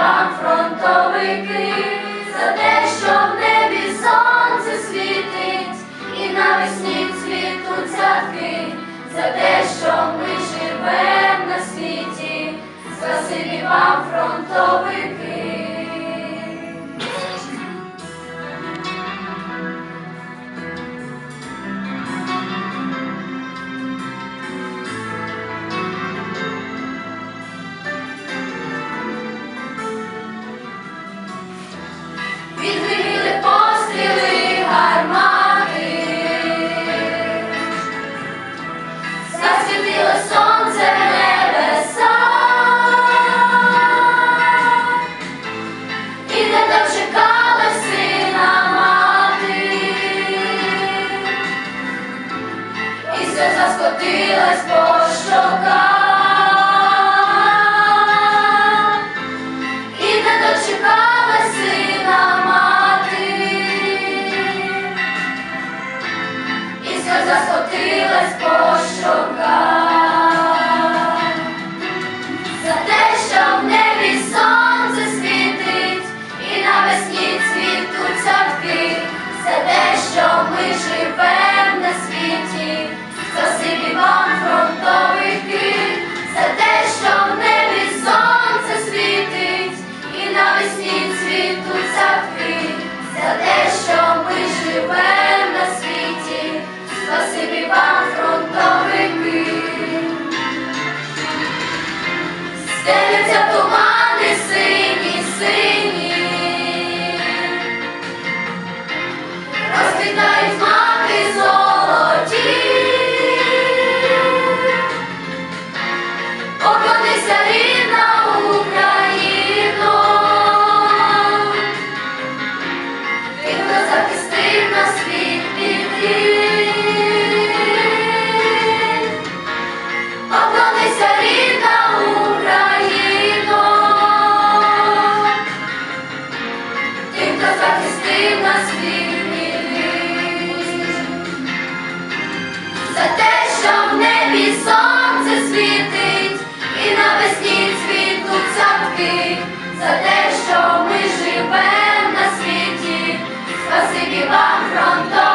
вам фронтовики, за те, що в небі сонце світить, і навесні цвітуть садки, за те, що ми живемо на світі, спасибі вам фронтовики. 생각 Shiva from